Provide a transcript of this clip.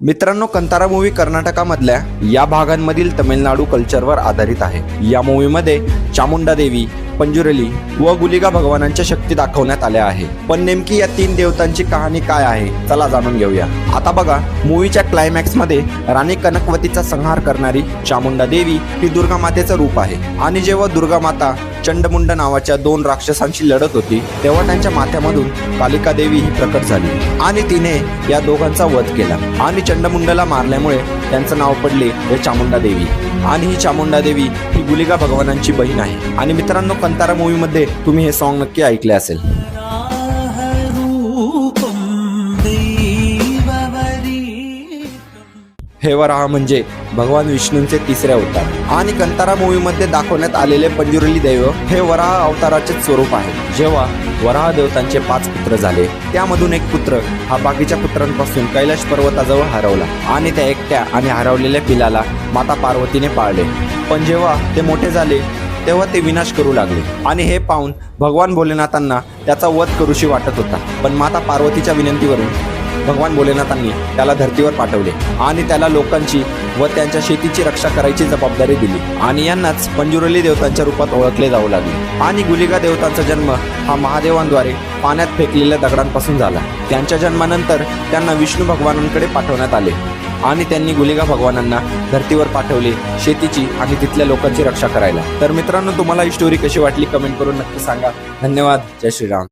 मित्रांनो कंतारा मूवी कर्नाटकामधल्या या भागांमधील तमिळनाडू कल्चरवर आधारित आहे. या मूवीमध्ये चामुंडा देवी पंजुरली व गुलिगा भगवानांच्या शक्ती दाखवण्यात आल्या आहे पण नेमकी या तीन देवतांची कहाणी काय आहे चला जाणून घेऊया. आता बघा मूवीच्या क्लायमॅक्समध्ये राणी कनकवतीचा संहार करणारी चामुंडा देवी ही दुर्गा मातेचं रूप आहे. आणि जेव्हा दुर्गा माता चंडमुंड नावाच्या दोन राक्षसांशी लढत होती तेव्हा त्यांच्या माथ्यामधून कालिका देवी ही प्रकट झाली. आणि तिने या दोघांचा वध केला. आणि चंडमुंडला मारल्यामुळे त्यांचं नाव पडले हे चामुंडा देवी. आणि ही चामुंडा देवी ही गुलिगा भगवानांची बहीण आहे. आणि मित्रांनो कंतारा मूवी मध्ये तुम्ही हे सॉन्ग नक्की ऐकले असेल. हे वराह म्हणजे भगवान विष्णूंचे तिसरे अवतार. आणि कंतारा मूवी मध्ये दाखवण्यात आलेले पंजुरली दैव हे वराह अवताराचे स्वरूप आहे. जेव्हा वराह देवतांचे पाच पुत्र झाले त्यामधून एक पुत्र हा बाकीच्या पुत्रांपासून कैलाश पर्वताजवळ हरवला आणि त्या एकट्या आणि हरवलेल्या पिलाला माता पार्वतीने पाळले. पण जेव्हा ते मोठे झाले तेव्हा ते विनाश करू लागले. आणि हे पाहून भगवान भोलेनाथांना त्याचा वध करूशी वाटत होता. पण माता पार्वतीच्या विनंतीवरून भगवान भोलेनाथांनी त्याला धर्तीवर पाठवले आणि त्याला लोकांची व त्यांच्या शेतीची रक्षा करायची जबाबदारी दिली. आणि यांनाच पंजुरली देवतांच्या रूपात ओळखले जाऊ लागले. आणि गुलिगा देवतांचा जन्म हा महादेवांद्वारे पाण्यात फेकलेल्या दगडांपासून झाला. त्यांच्या जन्मानंतर त्यांना विष्णू भगवानांकडे पाठवण्यात आले. आणि त्यांनी गुलिगा भगवानांना धर्तीवर पाठवले शेतीची आणि तिथल्या लोकांची रक्षा करायला. तर मित्रांनो तुम्हाला ही स्टोरी कशी वाटली? कमेंट करून नक्की सांगा. धन्यवाद. जय श्रीराम.